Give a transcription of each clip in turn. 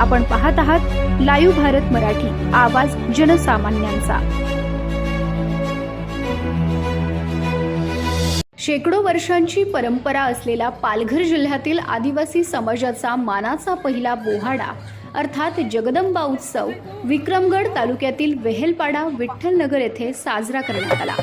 आपण पाहत आहात लाईव्ह भारत मराठी आवाज जनसामान्यांचा. शेकडो वर्षांची परंपरा असलेला पालघर जिल्ह्यातील आदिवासी समाजाचा मानाचा पहिला बोहाडा अर्थात जगदंबा उत्सव विक्रमगड तालुक्यातील वेहेलपाडा विठ्ठलनगर येथे साजरा करण्यात आला.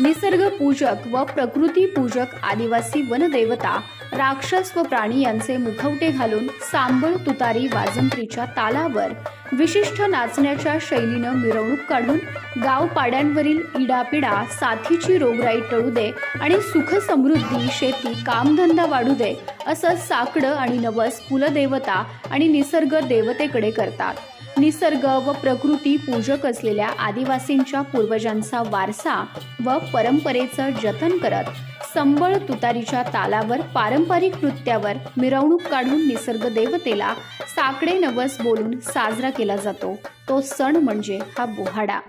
निसर्ग पूजक व प्रकृती पूजक आदिवासी वनदेवता राक्षस व प्राणी यांचे मुखवटे घालून सांबळ तुतारी वाजंत्रीच्या तालावर विशिष्ट नाचण्याच्या शैलीनं मिरवणूक काढून गावपाड्यांवरील इडापिडा साथीची रोगराई टळू दे आणि सुख समृद्धी शेती कामधंदा वाढू दे असं साकडं आणि नवस कुलदेवता आणि निसर्ग देवतेकडे करतात. निसर्ग व प्रकृती पूजक असलेल्या आदिवासींच्या पूर्वजांचा वारसा व परंपरेचं जतन करत संबळ तुतारीच्या तालावर पारंपरिक नृत्यावर मिरवणूक काढून निसर्ग देवतेला साकडे नवस बोलून साजरा केला जातो. तो सण म्हणजे हा बोहाडा.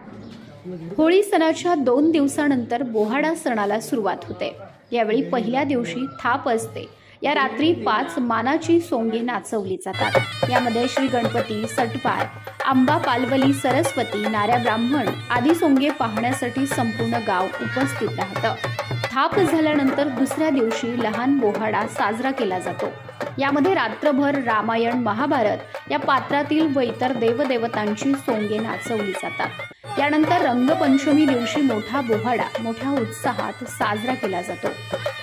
होळी सणाच्या दोन दिवसानंतर बोहाडा सणाला सुरुवात होते. यावेळी पहिल्या दिवशी थाप असते. या रात्री पाच मानाची सोंगे नाचवली जातात. यामध्ये श्री गणपती सटवार आंबा पालवली सरस्वती नाऱ्या ब्राह्मण आदी सोंगे पाहण्यासाठी संपूर्ण गाव उपस्थित राहतं. थाप झाल्यानंतर दुसऱ्या दिवशी लहान बोहाडा साजरा केला जातो. यामध्ये रात्रभर रामायण महाभारत या पात्रातील व इतर देवदेवतांची सोंगे नाचवली जातात. यानंतर रंगपंचमी दिवशी मोठा बोहाडा मोठ्या उत्साहात साजरा केला जातो.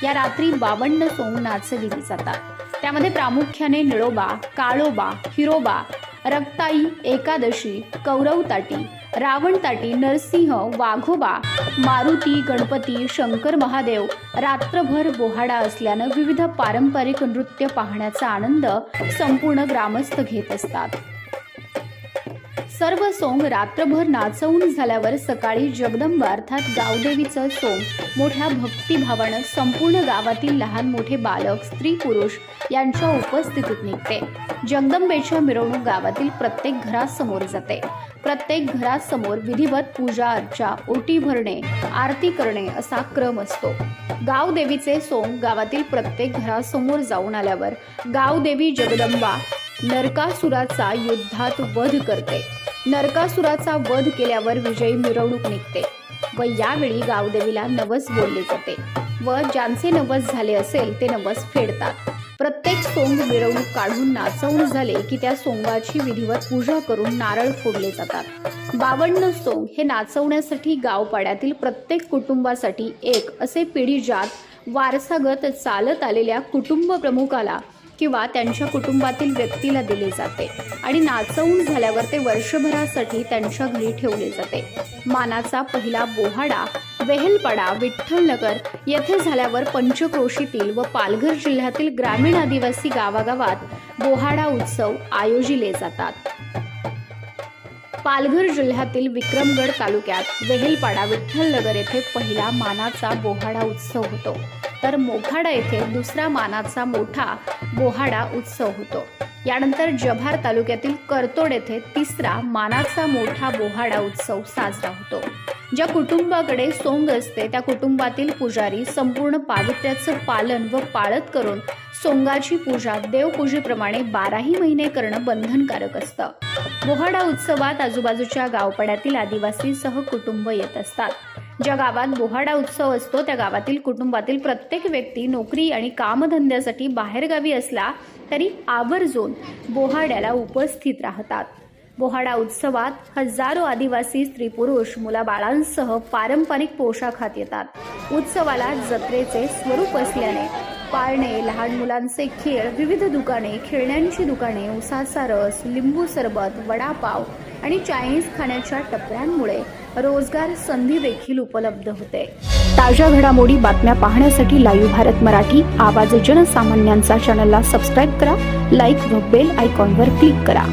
या रात्री बावन्न सोंग नाचविली जातात. त्यामध्ये प्रामुख्याने निळोबा काळोबा हिरोबा रक्ताई एकादशी कौरवताटी रावणताटी रावण ताटी नरसिंह वाघोबा मारुती गणपती शंकर महादेव रात्रभर बोहाडा असल्यानं विविध पारंपरिक नृत्य पाहण्याचा आनंद संपूर्ण ग्रामस्थ घेत असतात. सर्व सोंग रात्रभर नाचवून झाल्यावर सकाळी जगदंबा अर्थात गावदेवीचं सोंग मोठ्या भक्तिभावानं संपूर्ण गावातील लहान मोठे बालक स्त्री पुरुष यांच्या उपस्थितीत निघते. जगदंबेच्या मिरवणूक गावातील प्रत्येक घरासमोर जाते. प्रत्येक घरासमोर विधिवत पूजा अर्चा ओटी भरणे आरती करणे असा क्रम असतो. गावदेवीचे सोंग गावातील प्रत्येक घरासमोर जाऊन आल्यावर गावदेवी जगदंबा नरकासुराचा युद्धात वध करते. नरकासुराचा वध केल्यावर विजयी मिरवणूक निघते व यावेळी गावदेवीला नवस बोलले जाते व ज्यांचे नवस झाले असेल ते नवस फेडतात. प्रत्येक सोंग मिरवणूक काढून नाचवून झाले की त्या सोंगाची विधिवत पूजा करून नारळ फोडले जातात. बावन्न सोंग हे नाचवण्यासाठी गावपाड्यातील प्रत्येक कुटुंबासाठी एक असे पिढीजात वारसागत चालत आलेल्या कुटुंब प्रमुखाला किंवा त्यांच्या कुटुंबातील व्यक्तीला दिले जाते आणि नाचवून झाल्यावर ते वर्षभरासाठी त्यांच्या घरी ठेवले जाते. मानाचा पहिला बोहाडा वेहलपाडा विठ्ठलनगर येथे झाल्यावर पंचक्रोशीतील व पालघर जिल्ह्यातील ग्रामीण आदिवासी गावागावात बोहाडा उत्सव आयोजिले जातात. पालघर जिल्ह्यातील विक्रमगड तालुक्यात वेहेलपाडा विठ्ठलनगर येथे पहिला मानाचा बोहाडा उत्सव होतो. तर मोखाडा येथे दुसरा मानाचा मोठा बोहाडा उत्सव होतो. यानंतर जव्हार तालुक्यातील करतोड येथे तिसरा मानाचा मोठा बोहाडा उत्सव साजरा होतो. ज्या कुटुंबाकडे सोंग असते त्या कुटुंबातील पुजारी संपूर्ण पावित्र्याचं पालन व पाळत करून सोंगाची पूजा देवपूजेप्रमाणे बाराही महिने करणं बंधनकारक असतं. बोहाडा उत्सवात आजूबाजूच्या गावपाड्यातील आदिवासी सह कुटुंब येत असतात. ज्या गावात बोहाडा उत्सव असतो त्या गावातील कुटुंबातील प्रत्येक व्यक्ती नोकरी आणि कामधंद्यासाठी बाहेरगावी असला तरी आवर्जून बोहाड्याला उपस्थित राहतात. बोहाडा उत्सवात हजारो आदिवासी स्त्री पुरुष मुलाबाळांसह पारंपरिक पोशाखात येतात. उत्सवाला जत्रेचे स्वरूप असल्याने पाळणे लहान मुलांचे खेळ विविध दुकाने खेळण्यांची दुकाने उसाचा रस लिंबू सरबत वडापाव आणि चायनीज खाण्याच्या टपऱ्यांमुळे रोजगार संधी देखील उपलब्ध होते. ताज्या घडामोडी बातम्या पाहण्यासाठी लाईव्ह भारत मराठी आवाज जनसामान्यांचा चॅनलला सबस्क्राईब करा लाईक व बेल आयकॉनवर क्लिक करा.